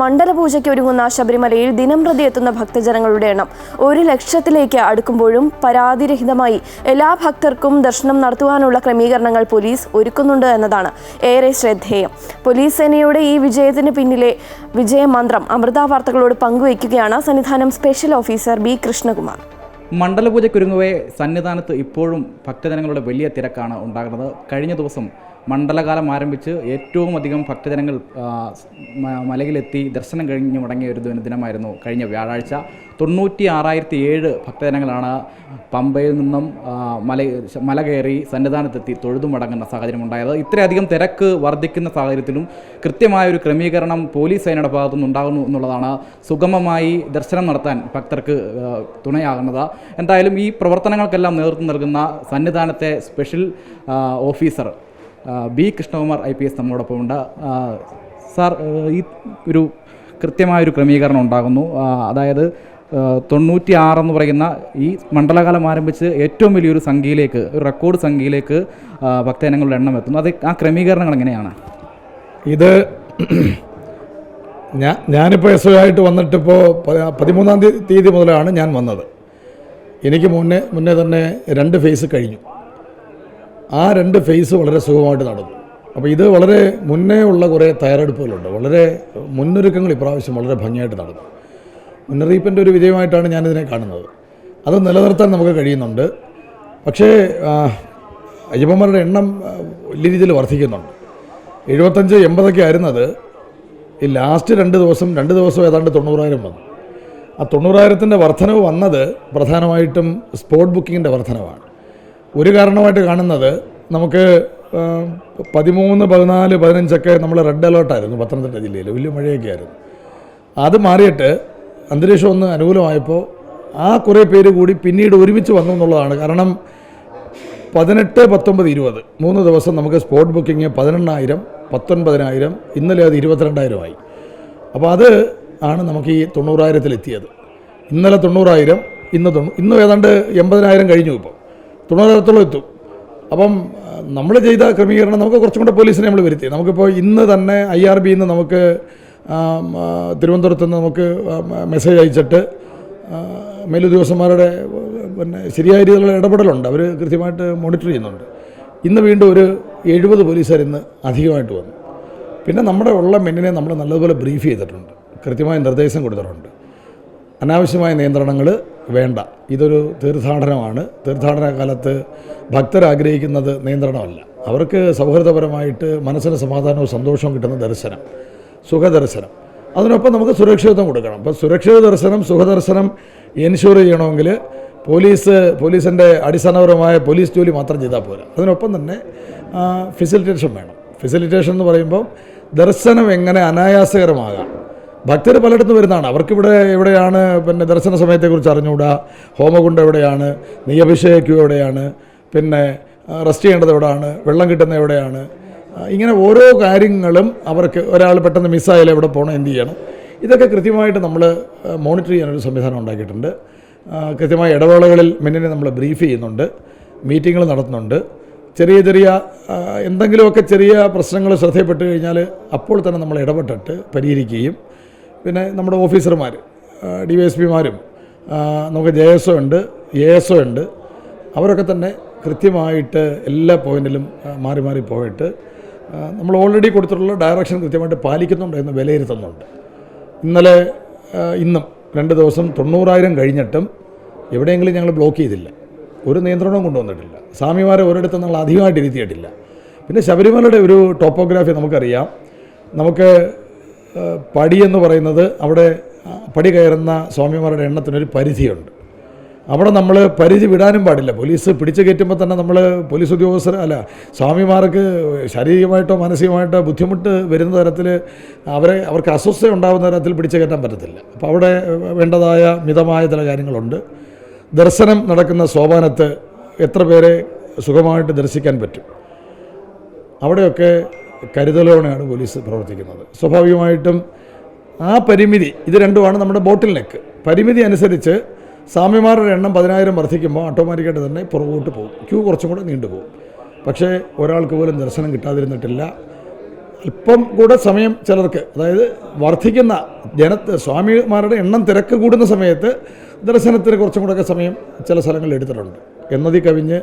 മണ്ഡലപൂജയ്ക്ക് ഒരുങ്ങുന്ന ശബരിമലയിൽ ദിനം പ്രതി എത്തുന്ന ഭക്തജനങ്ങളുടെ എണ്ണം ഒരു ലക്ഷത്തിലേക്ക് അടുക്കുമ്പോഴും പരാതിരഹിതമായി. എല്ലാ ഭക്തർക്കും ദർശനം നടത്തുവാനുള്ള ക്രമീകരണങ്ങൾ പോലീസ് ഒരുക്കുന്നുണ്ട് എന്നതാണ് ഏറെ ശ്രദ്ധേയം. പോലീസ് സേനയുടെ ഈ വിജയത്തിന് പിന്നിലെ വിജയമന്ത്രം അമൃത വാർത്തകളോട് പങ്കുവയ്ക്കുകയാണ് Sannidhanam special officer B Krishnakumar. മണ്ഡലപൂജയ്ക്കൊരുങ്ങവേ സന്നിധാനത്ത് ഇപ്പോഴും ഭക്തജനങ്ങളുടെ വലിയ തിരക്കാണ് ഉണ്ടാകുന്നത്. കഴിഞ്ഞ ദിവസം മണ്ഡലകാലം ആരംഭിച്ച് ഏറ്റവും അധികം ഭക്തജനങ്ങൾ മലയിലെത്തി ദർശനം കഴിഞ്ഞ് മടങ്ങിയ ഒരു ദിനമായിരുന്നു കഴിഞ്ഞ വ്യാഴാഴ്ച. തൊണ്ണൂറ്റി ആറായിരത്തി ഏഴ് ഭക്തജനങ്ങളാണ് പമ്പയിൽ നിന്നും മല മല കയറി സന്നിധാനത്തെത്തി തൊഴുതു മടങ്ങുന്ന സാഹചര്യം ഉണ്ടായത് ഇത്രയധികം തിരക്ക് വർദ്ധിക്കുന്ന സാഹചര്യത്തിലും കൃത്യമായ ഒരു ക്രമീകരണം പോലീസ് സേനയുടെ ഭാഗത്തുനിന്ന് ഉണ്ടാകുന്നു എന്നുള്ളതാണ് സുഗമമായി ദർശനം നടത്താൻ ഭക്തർക്ക് തുണയാകുന്നത്. എന്തായാലും ഈ പ്രവർത്തനങ്ങൾക്കെല്ലാം നേതൃത്വം നൽകുന്ന സന്നിധാനത്തെ special officer B Krishnakumar I P S ആ, സാർ ഈ ഒരു കൃത്യമായൊരു ക്രമീകരണം ഉണ്ടാകുന്നു. അതായത് തൊണ്ണൂറ്റി ആറെന്ന് പറയുന്ന ഈ മണ്ഡലകാലം ആരംഭിച്ച് ഏറ്റവും വലിയൊരു സംഖ്യയിലേക്ക് ഒരു റെക്കോർഡ് സംഖ്യയിലേക്ക് ഭക്തജനങ്ങളുടെ എണ്ണം എത്തുന്നു. അത് ആ ക്രമീകരണങ്ങൾ എങ്ങനെയാണ്? ഇത് ഞാൻ ഞാനിപ്പോൾ എസ് ഒ ആയിട്ട് വന്നിട്ടിപ്പോൾ പതിമൂന്നാം തീയതി മുതലാണ് ഞാൻ വന്നത്. എനിക്ക് മുന്നേ മുന്നേ തന്നെ രണ്ട് ഫേസ് കഴിഞ്ഞു. ആ രണ്ട് ഫേസ് വളരെ സുഖമായിട്ട് നടന്നു. അപ്പോൾ ഇത് വളരെ മുന്നേ ഉള്ള കുറേ തയ്യാറെടുപ്പുകളുണ്ട്. വളരെ മുന്നൊരുക്കങ്ങൾ ഇപ്രാവശ്യം വളരെ ഭംഗിയായിട്ട് നടന്നു. മുന്നറിയിപ്പിന്റെ ഒരു വിജയമായിട്ടാണ് ഞാനിതിനെ കാണുന്നത്. അത് നിലനിർത്താൻ നമുക്ക് കഴിയുന്നുണ്ട്. പക്ഷേ അയ്യപ്പന്മാരുടെ എണ്ണം വലിയ രീതിയിൽ വർദ്ധിക്കുന്നുണ്ട്. എഴുപത്തഞ്ച് എൺപതൊക്കെ ആയിരുന്നത് ഈ ലാസ്റ്റ് രണ്ട് ദിവസം രണ്ട് ദിവസം ഏതാണ്ട് തൊണ്ണൂറായിരം വന്നു. ആ തൊണ്ണൂറായിരത്തിന്റെ വർധനവ് വന്നത് പ്രധാനമായിട്ടും സ്പോട്ട് ബുക്കിങ്ങിന്റെ വർധനവാണ്. ഒരു കാരണമായിട്ട് കാണുന്നത് നമുക്ക് പതിമൂന്ന് പതിനാല് പതിനഞ്ചൊക്കെ നമ്മൾ റെഡ് അലേർട്ടായിരുന്നു പത്തനംതിട്ട ജില്ലയിൽ വലിയ മഴയൊക്കെ ആയിരുന്നു. അത് മാറിയിട്ട് അന്തരീക്ഷം ഒന്ന് അനുകൂലമായപ്പോൾ ആ കുറേ പേര് കൂടി പിന്നീട് ഒരുമിച്ച് വന്നു എന്നുള്ളതാണ്. കാരണം പതിനെട്ട് പത്തൊമ്പത് ഇരുപത് മൂന്ന് ദിവസം നമുക്ക് സ്പോട്ട് ബുക്കിംഗ് പതിനെണ്ണായിരം പത്തൊൻപതിനായിരം ഇന്നലെ അത് ഇരുപത്തിരണ്ടായിരമായി അപ്പോൾ അത് ആണ് നമുക്ക് ഈ തൊണ്ണൂറായിരത്തിലെത്തിയത്. ഇന്നലെ തൊണ്ണൂറായിരം ഇന്ന് തൊണ്ണൂ ഇന്നും ഏതാണ്ട് എൺപതിനായിരം കഴിഞ്ഞു ഇപ്പോൾ തൊണ്ണൂറായിരത്തോളം എത്തും. അപ്പം നമ്മൾ ചെയ്ത ക്രമീകരണം നമുക്ക് കുറച്ചും കൂടെ പോലീസിനെ നമ്മൾ വരുത്തി. നമുക്കിപ്പോൾ ഇന്ന് തന്നെ ഐ ആർ ബിയിൽ നിന്ന് നമുക്ക് തിരുവനന്തപുരത്ത് നിന്ന് നമുക്ക് മെസ്സേജ് അയച്ചിട്ട് മേലുദ്യോഗസ്ഥന്മാരുടെ പിന്നെ ശരിയായ രീതിയിലുള്ള ഇടപെടലുണ്ട്. അവർ കൃത്യമായിട്ട് മോണിറ്റർ ചെയ്യുന്നുണ്ട്. ഇന്ന് വീണ്ടും ഒരു എഴുപത് പോലീസുകാർ ഇന്ന് അധികമായിട്ട് വന്നു. പിന്നെ നമ്മുടെ ഉള്ള മെന്നിനെ നമ്മൾ നല്ലതുപോലെ ബ്രീഫ് ചെയ്തിട്ടുണ്ട്. കൃത്യമായ നിർദ്ദേശം കൊടുത്തിട്ടുണ്ട്. അനാവശ്യമായ നിയന്ത്രണങ്ങൾ വേണ്ട. ഇതൊരു തീർത്ഥാടനമാണ്. തീർത്ഥാടന കാലത്ത് ഭക്തർ ആഗ്രഹിക്കുന്നത് നിയന്ത്രണമല്ല. അവർക്ക് സൗഹൃദപരമായിട്ട് മനസ്സിന് സമാധാനവും സന്തോഷവും കിട്ടുന്ന ദർശനം സുഖദർശനം. അതിനൊപ്പം നമുക്ക് സുരക്ഷിതത്വം കൊടുക്കണം. അപ്പോൾ സുരക്ഷിത ദർശനം സുഖദർശനം എൻഷുർ ചെയ്യണമെങ്കിൽ പോലീസ് പോലീസിന്റെ അടിസ്ഥാനപരമായ പോലീസ് ജോലി മാത്രം ചെയ്താൽ പോരാ. അതിനൊപ്പം തന്നെ ഫെസിലിറ്റേഷൻ വേണം. ഫെസിലിറ്റേഷൻ എന്ന് പറയുമ്പോൾ ദർശനം എങ്ങനെ അനായാസകരമാകാം? ഭക്തർ പലയിടത്തും വരുന്നതാണ്. അവർക്കിവിടെ എവിടെയാണ് പിന്നെ ദർശന സമയത്തെക്കുറിച്ച് അറിഞ്ഞുകൂടാ? ഹോമകുണ്ട് എവിടെയാണ്? നെയ്യഭിഷേക എവിടെയാണ്? പിന്നെ റെസ്റ്റ് ചെയ്യേണ്ടത് എവിടെയാണ്? വെള്ളം കിട്ടുന്നത് എവിടെയാണ്? ഇങ്ങനെ ഓരോ കാര്യങ്ങളും അവർക്ക് ഒരാൾ പെട്ടെന്ന് മിസ്സായാലും എവിടെ പോകണം എന്ത് ചെയ്യണം? ഇതൊക്കെ കൃത്യമായിട്ട് നമ്മൾ മോണിറ്റർ ചെയ്യാനൊരു സംവിധാനം ഉണ്ടാക്കിയിട്ടുണ്ട്. കൃത്യമായ ഇടവേളകളിൽ മെന്നിനെ നമ്മൾ ബ്രീഫ് ചെയ്യുന്നുണ്ട്. മീറ്റിങ്ങുകൾ നടത്തുന്നുണ്ട്. ചെറിയ ചെറിയ എന്തെങ്കിലുമൊക്കെ ചെറിയ പ്രശ്നങ്ങൾ ശ്രദ്ധയപ്പെട്ട് കഴിഞ്ഞാൽ അപ്പോൾ തന്നെ നമ്മൾ ഇടപെട്ടിട്ട് പരിഹരിക്കുകയും പിന്നെ നമ്മുടെ ഓഫീസർമാർ ഡി വൈ എസ് പിമാരും നമുക്ക് ജെ എസ് ഒ ഉണ്ട് എ എസ് ഒ ഉണ്ട്. അവരൊക്കെ തന്നെ കൃത്യമായിട്ട് എല്ലാ പോയിന്റിലും മാറി മാറി പോയിട്ട് നമ്മൾ ഓൾറെഡി കൊടുത്തിട്ടുള്ള ഡയറക്ഷൻ കൃത്യമായിട്ട് പാലിക്കുന്നുണ്ട് എന്ന് വിലയിരുത്തുന്നുണ്ട്. ഇന്നലെ ഇന്നും രണ്ട് ദിവസം തൊണ്ണൂറായിരം കഴിഞ്ഞിട്ടും എവിടെയെങ്കിലും ഞങ്ങൾ ബ്ലോക്ക് ചെയ്തില്ല. ഒരു നിയന്ത്രണവും കൊണ്ടുവന്നിട്ടില്ല. സ്വാമിമാരെ ഒരിടത്തും നമ്മൾ അധികമായിട്ട് ഇരുത്തിയിട്ടില്ല. പിന്നെ ശബരിമലയുടെ ഒരു ടോപ്പോഗ്രാഫി നമുക്കറിയാം. നമുക്ക് പടി എന്ന് പറയുന്നത് അവിടെ പടി കയറുന്ന സ്വാമിമാരുടെ എണ്ണത്തിനൊരു പരിധിയുണ്ട്. അവിടെ നമ്മൾ പരിധി വിടാനും പാടില്ല. പോലീസ് പിടിച്ചു കയറ്റുമ്പോൾ തന്നെ നമ്മൾ പോലീസ് ഉദ്യോഗസ്ഥർ അല്ല സ്വാമിമാർക്ക് ശാരീരികമായിട്ടോ മാനസികമായിട്ടോ ബുദ്ധിമുട്ട് വരുന്ന തരത്തിൽ അവരെ അവർക്ക് അസ്വസ്ഥ ഉണ്ടാകുന്ന തരത്തിൽ പിടിച്ചു കയറ്റാൻ പറ്റത്തില്ല. അപ്പോൾ അവിടെ വേണ്ടതായ മിതമായ ചില കാര്യങ്ങളുണ്ട്. ദർശനം നടക്കുന്ന സോപാനത്ത് എത്ര പേരെ സുഖമായിട്ട് ദർശിക്കാൻ പറ്റും? അവിടെയൊക്കെ കരുതലോടെയാണ് പോലീസ് പ്രവർത്തിക്കുന്നത്. സ്വാഭാവികമായിട്ടും ആ പരിമിതി ഇത് രണ്ടുമാണ് നമ്മുടെ ബോട്ടിൽ നെക്ക്. പരിമിതി അനുസരിച്ച് സ്വാമിമാരുടെ എണ്ണം പതിനായിരം വർദ്ധിക്കുമ്പോൾ ഓട്ടോമാറ്റിക്കായിട്ട് തന്നെ പുറകോട്ട് പോകും. ക്യൂ കുറച്ചും കൂടെ നീണ്ടുപോകും പക്ഷേ ഒരാൾക്ക് പോലും ദർശനം കിട്ടാതിരുന്നിട്ടില്ല. അല്പം കൂടെ സമയം ചിലർക്ക് അതായത് വർദ്ധിക്കുന്ന ജന സ്വാമിമാരുടെ എണ്ണം തിരക്ക് കൂടുന്ന സമയത്ത് ദർശനത്തിന് കുറച്ചും കൂടെയൊക്കെ സമയം ചില സ്ഥലങ്ങളിൽ എടുത്തിട്ടുണ്ട്. എന്നതി കവിഞ്ഞ്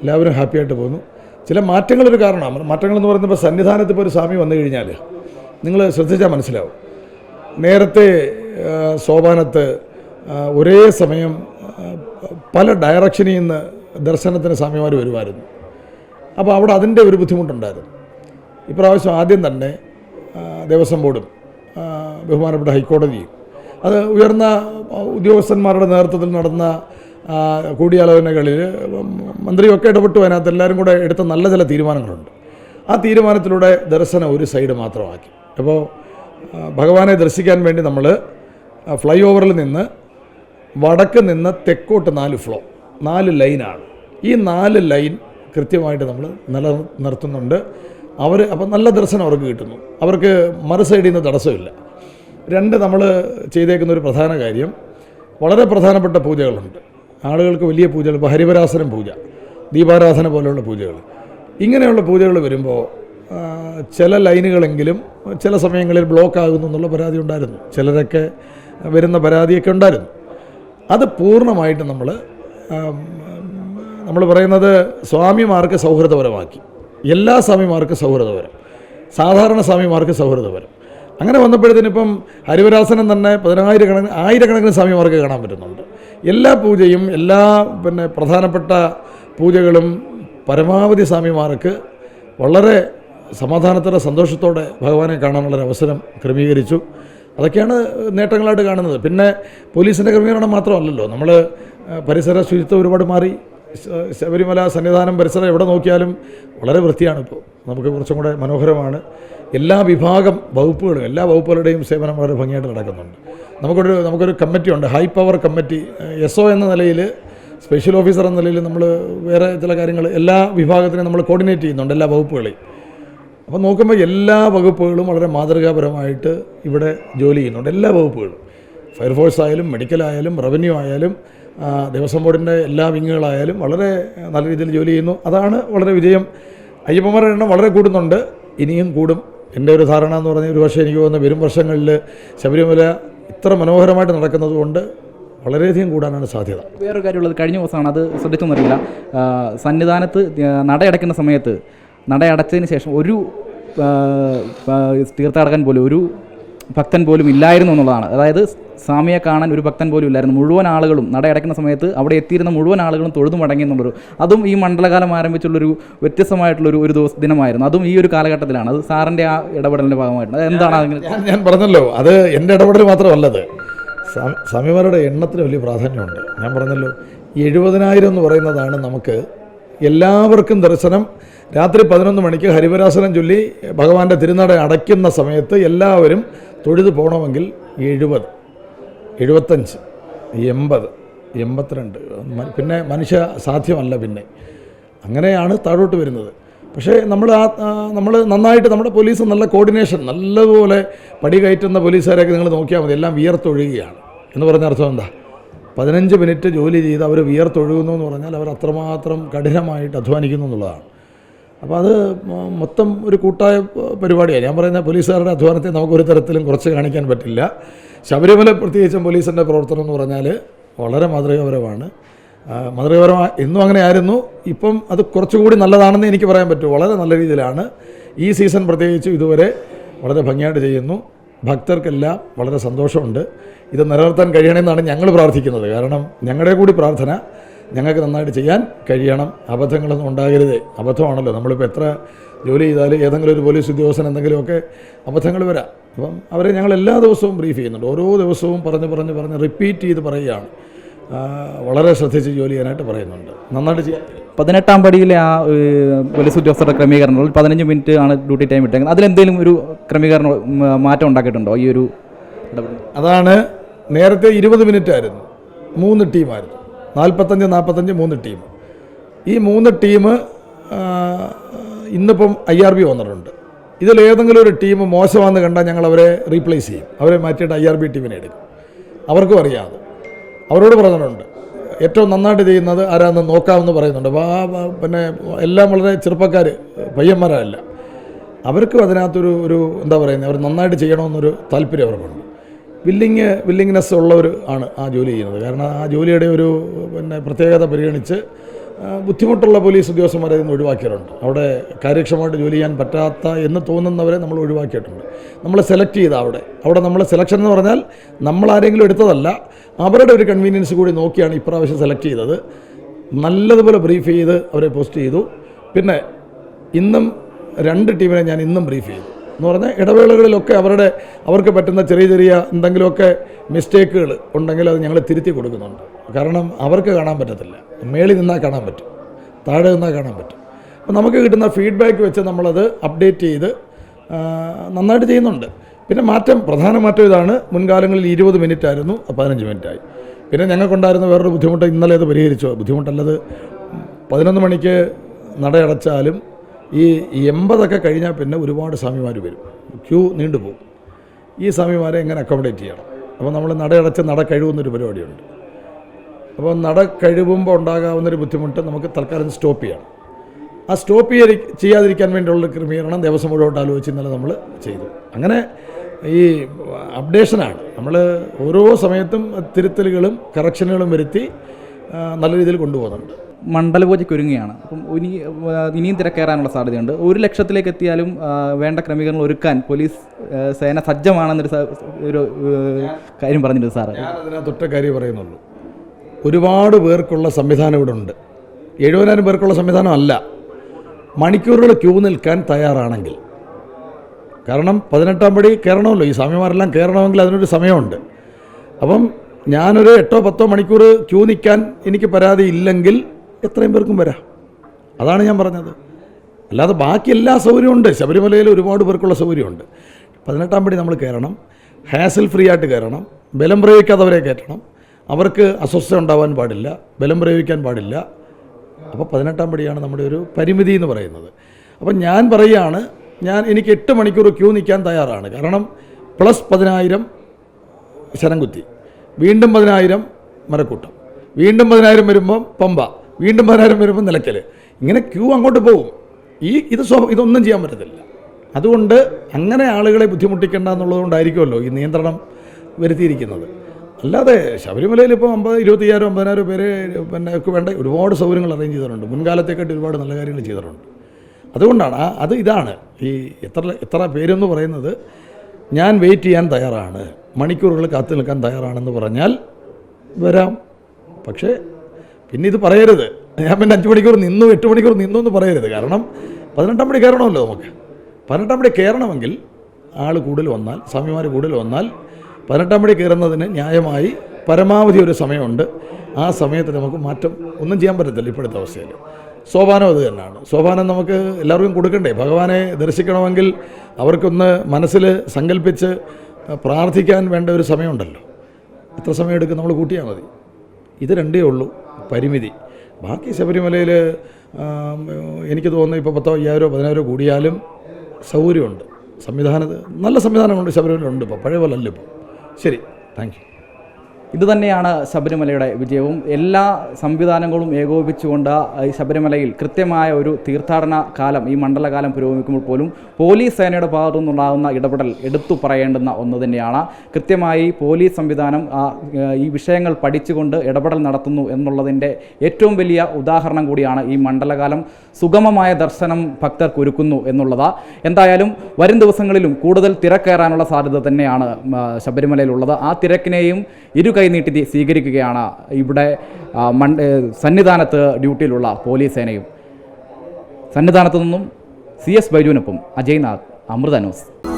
എല്ലാവരും ഹാപ്പിയായിട്ട് പോകുന്നു. ചില മാറ്റങ്ങളൊരു കാരണമാണ്. പറയുന്നത് ഇപ്പോൾ സന്നിധാനത്ത് ഇപ്പോൾ ഒരു സ്വാമി വന്നു കഴിഞ്ഞാൽ നിങ്ങൾ ശ്രദ്ധിച്ചാൽ മനസ്സിലാവും. നേരത്തെ സോപാനത്ത് ഒരേ സമയം പല ഡയറക്ഷനിൽ നിന്ന് ദർശനത്തിന് സ്വാമിമാർ വരുമായിരുന്നു. അപ്പോൾ അവിടെ അതിന്റെ ഒരു ബുദ്ധിമുട്ടുണ്ടായിരുന്നു. ഇപ്രാവശ്യം ആദ്യം തന്നെ ദേവസ്വം ബോർഡും ബഹുമാനപ്പെട്ട ഹൈക്കോടതിയും അത് ഉയർന്ന ഉദ്യോഗസ്ഥന്മാരുടെ നേതൃത്വത്തിൽ നടന്ന കൂടിയാലോചനകളിൽ മന്ത്രിയൊക്കെ ഇടപെട്ടു. അതിനകത്ത് എല്ലാവരും കൂടെ എടുത്ത നല്ല ചില തീരുമാനങ്ങളുണ്ട്. ആ തീരുമാനത്തിലൂടെ ദർശനം ഒരു സൈഡ് മാത്രമാക്കി. അപ്പോൾ ഭഗവാനെ ദർശിക്കാൻ വേണ്ടി നമ്മൾ ഫ്ലൈ ഓവറിൽ നിന്ന് വടക്ക് നിന്ന് തെക്കോട്ട് നാല് ഫ്ലോ നാല് ലൈനാണ്. ഈ നാല് ലൈൻ കൃത്യമായിട്ട് നമ്മൾ നില നിർത്തുന്നുണ്ട്. അവർ അപ്പം നല്ല ദർശനം അവർക്ക് കിട്ടുന്നു. അവർക്ക് മറു സൈഡിൽ നിന്ന് തടസ്സമില്ല. രണ്ട് നമ്മൾ ചെയ്തേക്കുന്ന ഒരു പ്രധാന കാര്യം വളരെ പ്രധാനപ്പെട്ട പൂജകളുണ്ട്. ആളുകൾക്ക് വലിയ പൂജകൾ ഇപ്പോൾ ഹരിവരാസനം പൂജ. ദീപാരാധന പോലെയുള്ള പൂജകൾ. ഇങ്ങനെയുള്ള പൂജകൾ വരുമ്പോൾ ചില ലൈനുകളെങ്കിലും ചില സമയങ്ങളിൽ ബ്ലോക്ക് ആകുന്നു എന്നുള്ള പരാതി ഉണ്ടായിരുന്നു. ചിലരൊക്കെ വരുന്ന പരാതിയൊക്കെ ഉണ്ടായിരുന്നു. അത് പൂർണമായിട്ട് നമ്മൾ നമ്മൾ പറയുന്നത് സ്വാമിമാർക്ക് സൗഹൃദപരമാക്കി. എല്ലാ സ്വാമിമാർക്ക് സൗഹൃദപരം. സാധാരണ സ്വാമിമാർക്ക് സൗഹൃദപരം. അങ്ങനെ വന്നപ്പോഴത്തേന് ഇപ്പം ഹരിവരാസനം തന്നെ പതിനായിരക്കണക്കിന് ആയിരക്കണക്കിന് സ്വാമിമാർക്ക് കാണാൻ പറ്റുന്നുണ്ട്. എല്ലാ പൂജയും എല്ലാ പിന്നെ പ്രധാനപ്പെട്ട പൂജകളും പരമാവധി സ്വാമിമാർക്ക് വളരെ സമാധാനത്തോടെ സന്തോഷത്തോടെ ഭഗവാനെ കാണാനുള്ളൊരു അവസരം ക്രമീകരിച്ചു. അതൊക്കെയാണ് നേട്ടങ്ങളായിട്ട് കാണുന്നത്. പിന്നെ പോലീസിന്റെ ക്രമീകരണം മാത്രമല്ലല്ലോ. നമ്മൾ പരിസര ശുചിത്വം ഒരുപാട് മാറി. ശബരിമല സന്നിധാനം പരിസരം എവിടെ നോക്കിയാലും വളരെ വൃത്തിയാണ് ഇപ്പോൾ. നമുക്ക് കുറച്ചും കൂടെ മനോഹരമാണ്. എല്ലാ വിഭാഗം വകുപ്പുകളും എല്ലാ വകുപ്പുകളുടെയും സേവനം വളരെ ഭംഗിയായിട്ട് നടക്കുന്നുണ്ട്. നമുക്കൊരു നമുക്കൊരു കമ്മിറ്റി ഉണ്ട് high power committee S O എന്ന നിലയിൽ സ്പെഷ്യൽ ഓഫീസർ എന്ന നിലയിൽ നമ്മൾ വേറെ ചില കാര്യങ്ങൾ എല്ലാ വിഭാഗത്തിനെയും നമ്മൾ കോർഡിനേറ്റ് ചെയ്യുന്നുണ്ട് എല്ലാ വകുപ്പുകളെയും. അപ്പോൾ നോക്കുമ്പോൾ എല്ലാ വകുപ്പുകളും വളരെ മാതൃകാപരമായിട്ട് ഇവിടെ ജോലി ചെയ്യുന്നുണ്ട് എല്ലാ വകുപ്പുകളും. ഫയർഫോഴ്സ് ആയാലും മെഡിക്കൽ ആയാലും റവന്യൂ ആയാലും ദേവസ്വം ബോർഡിന്റെ എല്ലാ വിങ്ങുകളായാലും വളരെ നല്ല രീതിയിൽ ജോലി ചെയ്യുന്നു. അതാണ് വളരെ വിജയം. അയ്യപ്പന്മാരുടെ എണ്ണം വളരെ കൂടുന്നുണ്ട്. ഇനിയും കൂടും. എന്റെ ഒരു ധാരണ എന്ന് പറഞ്ഞാൽ ഒരു പക്ഷേ എനിക്ക് തോന്നുന്നു വരും വർഷങ്ങളിൽ ശബരിമല ഇത്ര മനോഹരമായിട്ട് നടക്കുന്നത് കൊണ്ട് വളരെയധികം കൂടാനാണ് സാധ്യത. വേറൊരു കാര്യമുള്ളത് കഴിഞ്ഞ ദിവസമാണ് അത് ശ്രദ്ധിച്ചൊന്നറിയില്ല ആ, സന്നിധാനത്ത് നടയടയ്ക്കുന്ന സമയത്ത് നടയടച്ചതിന് ശേഷം ഒരു തീർത്ഥാടകൻ പോലും ഒരു ഭക്തൻ പോലും ഇല്ലായിരുന്നു എന്നുള്ളതാണ്. അതായത് സ്വാമിയെ കാണാൻ ഒരു ഭക്തൻ പോലും ഇല്ലായിരുന്നു. മുഴുവൻ ആളുകളും നടയടയ്ക്കുന്ന സമയത്ത് അവിടെ എത്തിയിരുന്ന മുഴുവൻ ആളുകളും തൊഴുതു മടങ്ങി എന്നുള്ളൊരു അതും ഈ മണ്ഡലകാലം ആരംഭിച്ചുള്ളൊരു വ്യത്യസ്തമായിട്ടുള്ളൊരു ഒരു ദിവസ ദിനമായിരുന്നു. അതും ഈ ഒരു കാലഘട്ടത്തിലാണ്. അത് സാറിന്റെ ആ ഇടപെടലിന്റെ ഭാഗമായിട്ടുണ്ട് അത് എന്താണ് ഞാൻ പറഞ്ഞല്ലോ അത് എന്റെ ഇടപെടൽ മാത്രമല്ലത്. സ്വാമിമാരുടെ എണ്ണത്തിന് വലിയ പ്രാധാന്യമുണ്ട്. ഞാൻ പറഞ്ഞല്ലോ എഴുപതിനായിരം എന്ന് പറയുന്നതാണ് നമുക്ക് എല്ലാവർക്കും ദർശനം. രാത്രി പതിനൊന്ന് മണിക്ക് ഹരിവരാസനം ചൊല്ലി ഭഗവാന്റെ തിരുനട അടയ്ക്കുന്ന സമയത്ത് എല്ലാവരും തൊഴുത് പോകണമെങ്കിൽ എഴുപത് എഴുപത്തഞ്ച് എൺപത് എൺപത്തിരണ്ട്. പിന്നെ മനുഷ്യ സാധ്യമല്ല പിന്നെ. അങ്ങനെയാണ് താഴോട്ട് വരുന്നത്. പക്ഷേ നമ്മൾ ആ നമ്മൾ നന്നായിട്ട് നമ്മുടെ പോലീസ് നല്ല കോർഡിനേഷൻ നല്ലതുപോലെ പടി കയറ്റുന്ന പോലീസുകാരെയൊക്കെ നിങ്ങൾ നോക്കിയാൽ മതി. എല്ലാം വിയർത്തൊഴുകയാണ്. എന്ന് പറഞ്ഞ അർത്ഥം എന്താ? പതിനഞ്ച് മിനിറ്റ് ജോലി ചെയ്ത് അവർ വിയർത്തൊഴുകുന്നു എന്ന് പറഞ്ഞാൽ അവർ അത്രമാത്രം കഠിനമായിട്ട് അധ്വാനിക്കുന്നു എന്നുള്ളതാണ്. അപ്പോൾ അത് മൊത്തം ഒരു കൂട്ടായ പരിപാടിയാണ്. ഞാൻ പറയുന്ന പോലീസുകാരുടെ അധ്വാനത്തെ നമുക്കൊരു തരത്തിലും കുറച്ച് കാണിക്കാൻ പറ്റില്ല. ശബരിമല പ്രത്യേകിച്ചും പോലീസിന്റെ പ്രവർത്തനം എന്ന് പറഞ്ഞാൽ വളരെ മാതൃകാപരമാണ്. മാതൃകാപരമായ എന്നും അങ്ങനെ ആയിരുന്നു. ഇപ്പം അത് കുറച്ചുകൂടി നല്ലതാണെന്ന് എനിക്ക് പറയാൻ പറ്റും. വളരെ നല്ല രീതിയിലാണ്. ഈ സീസൺ പ്രത്യേകിച്ച് ഇതുവരെ വളരെ ഭംഗിയായിട്ട് ചെയ്യുന്നു. ഭക്തർക്കെല്ലാം വളരെ സന്തോഷമുണ്ട്. ഇത് നിലനിർത്താൻ കഴിയണമെന്നാണ് ഞങ്ങൾ പ്രാർത്ഥിക്കുന്നത്. കാരണം ഞങ്ങളുടെ കൂടി പ്രാർത്ഥന ഞങ്ങൾക്ക് നന്നായിട്ട് ചെയ്യാൻ കഴിയണം. അബദ്ധങ്ങളൊന്നും ഉണ്ടാകരുത്. അബദ്ധമാണല്ലോ. നമ്മളിപ്പോൾ എത്ര ജോലി ചെയ്താലും ഏതെങ്കിലും ഒരു പോലീസ് ഉദ്യോഗസ്ഥൻ എന്തെങ്കിലുമൊക്കെ അബദ്ധങ്ങൾ വരാം. അപ്പം അവരെ ഞങ്ങൾ എല്ലാ ദിവസവും ബ്രീഫ് ചെയ്യുന്നുണ്ട്. ഓരോ ദിവസവും പറഞ്ഞ് പറഞ്ഞ് പറഞ്ഞ് റിപ്പീറ്റ് ചെയ്ത് പറയുകയാണ്. വളരെ ശ്രദ്ധിച്ച് ജോലി ചെയ്യാനായിട്ട് പറയുന്നുണ്ട്. നന്നായിട്ട് ചെയ്യാം. പതിനെട്ടാം പടിയിലെ ആ പോലീസ് ഉദ്യോഗസ്ഥരുടെ ക്രമീകരണം പതിനഞ്ച് മിനിറ്റ് ആണ് ഡ്യൂട്ടി ടൈം ഇട്ടേക്കുന്നത്. അതിലെന്തെങ്കിലും ഒരു ക്രമീകരണം മാറ്റം ഉണ്ടാക്കിയിട്ടുണ്ടോ ഈ ഒരു അതാണ് നേരത്തെ ഇരുപത് മിനിറ്റ് ആയിരുന്നു. മൂന്ന് ടീമായിരുന്നു നാൽപ്പത്തഞ്ച് നാൽപ്പത്തഞ്ച് മൂന്ന് ടീം. ഈ മൂന്ന് ടീം ഇന്നിപ്പം ഐ ആർ ബി വന്നിട്ടുണ്ട്. ഇതിലേതെങ്കിലും ഒരു ടീം മോശമാണെന്ന് കണ്ടാൽ ഞങ്ങൾ അവരെ റീപ്ലേസ് ചെയ്യും. അവരെ മാറ്റിയിട്ട് ഐ ആർ ബി ടീമിനെ എടുക്കും. അവർക്കും അറിയാതെ അവരോട് പറഞ്ഞിട്ടുണ്ട് ഏറ്റവും നന്നായിട്ട് ചെയ്യുന്നത് ആരാന്ന് നോക്കാമെന്ന് പറയുന്നുണ്ട്. അപ്പോൾ പിന്നെ എല്ലാം വളരെ ചെറുപ്പക്കാർ പയ്യന്മാരല്ല. അവർക്കും അതിനകത്തൊരു ഒരു എന്താ പറയുന്നത് അവർ നന്നായിട്ട് ചെയ്യണമെന്നൊരു താല്പര്യം അവർക്കുണ്ട്. വില്ലിങ് വില്ലിങ്നെസ് ഉള്ളവർ ആണ് ആ ജോലി ചെയ്യുന്നത്. കാരണം ആ ജോലിയുടെ ഒരു പിന്നെ പ്രത്യേകത പരിഗണിച്ച് ബുദ്ധിമുട്ടുള്ള പോലീസ് ഉദ്യോഗസ്ഥന്മാരെ നിന്ന് ഒഴിവാക്കിയിട്ടുണ്ട്. അവിടെ കാര്യക്ഷമമായിട്ട് ജോലി ചെയ്യാൻ പറ്റാത്ത എന്ന് തോന്നുന്നവരെ നമ്മൾ ഒഴിവാക്കിയിട്ടുണ്ട്. നമ്മൾ സെലക്ട് ചെയ്ത അവിടെ. അവിടെ നമ്മൾ സെലക്ഷൻ എന്ന് പറഞ്ഞാൽ നമ്മൾ ആരെങ്കിലും എടുത്തതല്ല അവരുടെ ഒരു കൺവീനിയൻസ് കൂടി നോക്കിയാണ് ഇപ്രാവശ്യം സെലക്ട് ചെയ്തത്. നല്ലതുപോലെ ബ്രീഫ് ചെയ്ത് അവരെ പോസ്റ്റ് ചെയ്തു. പിന്നെ ഇന്നും രണ്ട് ടീമിനെ ഞാൻ ഇന്നും ബ്രീഫ് ചെയ്തു. എന്ന് പറഞ്ഞാൽ ഇടവേളകളിലൊക്കെ അവരുടെ അവർക്ക് പറ്റുന്ന ചെറിയ ചെറിയ എന്തെങ്കിലുമൊക്കെ മിസ്റ്റേക്കുകൾ ഉണ്ടെങ്കിൽ അത് ഞങ്ങൾ തിരുത്തി കൊടുക്കുന്നുണ്ട്. കാരണം അവർക്ക് കാണാൻ പറ്റത്തില്ല. മേളിൽ നിന്നാൽ കാണാൻ പറ്റും. താഴെ നിന്നാൽ കാണാൻ പറ്റും. അപ്പോൾ നമുക്ക് കിട്ടുന്ന ഫീഡ്ബാക്ക് വെച്ച് നമ്മളത് അപ്ഡേറ്റ് ചെയ്ത് നന്നായിട്ട് ചെയ്യുന്നുണ്ട്. പിന്നെ മാറ്റം പ്രധാന മാറ്റം ഇതാണ്. മുൻകാലങ്ങളിൽ ഇരുപത് മിനിറ്റ് ആയിരുന്നു പതിനഞ്ച് മിനിറ്റായി പിന്നെ ഞങ്ങൾക്കുണ്ടായിരുന്ന വേറൊരു ബുദ്ധിമുട്ട് ഇന്നലെ അത് പരിഹരിച്ചു. ബുദ്ധിമുട്ടല്ലത് പതിനൊന്ന് മണിക്ക് നടയടച്ചാലും ഈ എൺപതൊക്കെ കഴിഞ്ഞാൽ പിന്നെ ഒരുപാട് സ്വാമിമാർ വരും. ക്യൂ നീണ്ടുപോകും. ഈ സ്വാമിമാരെ എങ്ങനെ അക്കോമഡേറ്റ് ചെയ്യണം? അപ്പോൾ നമ്മൾ നടയടച്ച് നട കഴിവുന്നൊരു പരിപാടിയുണ്ട്. അപ്പോൾ നട കഴിവുമ്പോൾ ഉണ്ടാകാവുന്നൊരു ബുദ്ധിമുട്ട് നമുക്ക് തൽക്കാലം സ്റ്റോപ്പ് ചെയ്യണം ആ സ്റ്റോപ്പ് ചെയ്തി ചെയ്യാതിരിക്കാൻ വേണ്ടിയുള്ള ക്രമീകരണം ദിവസം മുഴുവോട്ട് ആലോചിച്ച് ഇന്നലെ നമ്മൾ ചെയ്തു. അങ്ങനെ ഈ അപ്ഡേഷനാണ്. നമ്മൾ ഓരോ സമയത്തും തിരുത്തലുകളും കറക്ഷനുകളും വരുത്തി നല്ല രീതിയിൽ കൊണ്ടുപോകുന്നുണ്ട്. മണ്ഡലപൂജയ്ക്ക് ഒരുങ്ങുകയാണ്. അപ്പം ഇനി ഇനിയും തിരക്കേറാനുള്ള സാധ്യതയുണ്ട്. ഒരു ലക്ഷത്തിലേക്ക് എത്തിയാലും വേണ്ട ക്രമീകരണങ്ങൾ ഒരുക്കാൻ പോലീസ് സേന സജ്ജമാണെന്നൊരു ഒരു കാര്യം പറഞ്ഞിട്ടുണ്ട് സാറ്. ഞാൻ അതിനകത്ത് ഒറ്റ കാര്യം പറയുന്നുള്ളൂ. ഒരുപാട് പേർക്കുള്ള സംവിധാനം ഇവിടെ ഉണ്ട് എഴുപതിനായിരം പേർക്കുള്ള സംവിധാനം അല്ല. മണിക്കൂറുകൾ ക്യൂ നിൽക്കാൻ തയ്യാറാണെങ്കിൽ. കാരണം പതിനെട്ടാം പടി കയറണമല്ലോ. ഈ സ്വാമിമാരെല്ലാം കയറണമെങ്കിൽ അതിനൊരു സമയമുണ്ട്. അപ്പം ഞാനൊരു എട്ടോ പത്തോ മണിക്കൂർ ക്യൂ നിൽക്കാൻ എനിക്ക് പരാതി ഇല്ലെങ്കിൽ എത്രയും പേർക്കും വരാം. അതാണ് ഞാൻ പറഞ്ഞത്. അല്ലാതെ ബാക്കി എല്ലാ സൗകര്യവും ഉണ്ട്. ശബരിമലയിൽ ഒരുപാട് പേർക്കുള്ള സൗകര്യമുണ്ട്. പതിനെട്ടാം പടി നമ്മൾ കയറണം. ഹാസിൽ ഫ്രീ ആയിട്ട് കയറണം. ബലം പ്രയോഗിക്കാത്തവരെ കയറ്റണം. അവർക്ക് അസ്വസ്ഥത ഉണ്ടാവാൻ പാടില്ല ബലം പ്രയോഗിക്കാൻ പാടില്ല. അപ്പോൾ പതിനെട്ടാം പടിയാണ് നമ്മുടെ ഒരു പരിമിതി എന്ന് പറയുന്നത്. അപ്പം ഞാൻ പറയുകയാണ് ഞാൻ എനിക്ക് എട്ട് മണിക്കൂർ ക്യൂ നിൽക്കാൻ തയ്യാറാണ്. കാരണം പ്ലസ് പതിനായിരം ശരംകുത്തി വീണ്ടും പതിനായിരം മരക്കൂട്ടം. വീണ്ടും പതിനായിരം വരുമ്പം പമ്പ. വീണ്ടും പതിനായിരം വരുമ്പം നിലയ്ക്കൽ ഇങ്ങനെ ക്യൂ അങ്ങോട്ട് പോകും. ഈ ഇത് സ്വ ഇതൊന്നും ചെയ്യാൻ പറ്റത്തില്ല. അതുകൊണ്ട് അങ്ങനെ ആളുകളെ ബുദ്ധിമുട്ടിക്കേണ്ട എന്നുള്ളതുകൊണ്ടായിരിക്കുമല്ലോ ഈ നിയന്ത്രണം വരുത്തിയിരിക്കുന്നത്. അല്ലാതെ ശബരിമലയിൽ ഇപ്പോൾ അമ്പത് ഇരുപത്തിയ്യായിരം അമ്പതിനായിരം പേര് പിന്നെ വേണ്ട ഒരുപാട് സൗകര്യങ്ങൾ അറേഞ്ച് ചെയ്തിട്ടുണ്ട്. മുൻകാലത്തെക്കാട്ടി ഒരുപാട് നല്ല കാര്യങ്ങൾ ചെയ്തിട്ടുണ്ട്. അതുകൊണ്ടാണ് അത് ഇതാണ്. ഈ എത്ര എത്ര പേരെന്ന് പറയുന്നത് ഞാൻ വെയിറ്റ് ചെയ്യാൻ തയ്യാറാണ്. മണിക്കൂറുകൾ കാത്തു നിൽക്കാൻ തയ്യാറാണെന്ന് പറഞ്ഞാൽ വരാം. പക്ഷേ പിന്നെ ഇത് പറയരുത്. ഞാൻ പിന്നെ അഞ്ച് മണിക്കൂർ നിന്നു എട്ട് മണിക്കൂർ നിന്നു എന്ന് പറയരുത്. കാരണം പതിനെട്ടാം മണി കയറണമല്ലോ നമുക്ക്. പതിനെട്ടാം മണി കയറണമെങ്കിൽ ആൾ കൂടുതൽ വന്നാൽ സ്വാമിമാർ കൂടുതൽ വന്നാൽ പതിനെട്ടാം മണി കയറുന്നതിന് ന്യായമായി പരമാവധി ഒരു സമയമുണ്ട്. ആ സമയത്ത് നമുക്ക് മാറ്റം ഒന്നും ചെയ്യാൻ പറ്റത്തില്ല ഇപ്പോഴത്തെ അവസ്ഥയിൽ. സോപാനം അത് തന്നെയാണ്. സോപാനം നമുക്ക് എല്ലാവർക്കും കൊടുക്കണ്ടേ? ഭഗവാനെ ദർശിക്കണമെങ്കിൽ അവർക്കൊന്ന് മനസ്സിൽ സങ്കല്പിച്ച് പ്രാർത്ഥിക്കാൻ വേണ്ട ഒരു സമയമുണ്ടല്ലോ. എത്ര സമയം എടുക്കും നമ്മൾ കൂട്ടിയാൽ മതി. ഇത് രണ്ടേ ഉള്ളൂ പരിമിതി. ബാക്കി ശബരിമലയിൽ എനിക്ക് തോന്നുന്നു ഇപ്പോൾ പത്തോ അയ്യായിരോ പതിനായിരോ കൂടിയാലും സൗകര്യമുണ്ട്. സംവിധാനം നല്ല സംവിധാനമുണ്ട് ശബരിമലയിലുണ്ട് ഇപ്പോൾ പഴയ പോലെ അല്ല ഇപ്പോൾ ശരി താങ്ക് യു ഇത് തന്നെയാണ് ശബരിമലയുടെ വിജയവും. എല്ലാ സംവിധാനങ്ങളും ഏകോപിപ്പിച്ചുകൊണ്ട് ഈ ശബരിമലയിൽ കൃത്യമായ ഒരു തീർത്ഥാടന കാലം ഈ മണ്ഡലകാലം പുരോഗമിക്കുമ്പോൾ പോലും പോലീസ് സേനയുടെ ഭാഗത്തു നിന്നുണ്ടാകുന്ന ഇടപെടൽ എടുത്തു പറയേണ്ടുന്ന ഒന്ന് തന്നെയാണ്. കൃത്യമായി പോലീസ് സംവിധാനം ഈ വിഷയങ്ങൾ പഠിച്ചുകൊണ്ട് ഇടപെടൽ നടത്തുന്നു എന്നുള്ളതിന്റെ ഏറ്റവും വലിയ ഉദാഹരണം കൂടിയാണ് ഈ മണ്ഡലകാലം. സുഗമമായ ദർശനം ഭക്തർക്ക് ഒരുക്കുന്നു എന്നുള്ളത്. എന്തായാലും വരും ദിവസങ്ങളിലും കൂടുതൽ തിരക്കേറാനുള്ള സാധ്യത തന്നെയാണ് ശബരിമലയിലുള്ളത്. ആ തിരക്കിനെയും ഇരു കൈനീട്ടി സ്വീകരിക്കുകയാണ് ഇവിടെ മൺ- സന്നിധാനത്ത് ഡ്യൂട്ടിയിലുള്ള പോലീസ് സേനയും. സന്നിധാനത്തു നിന്നും സി എസ് ബൈജുവിനൊപ്പം അജയ്നാഥ് അമൃത ന്യൂസ്.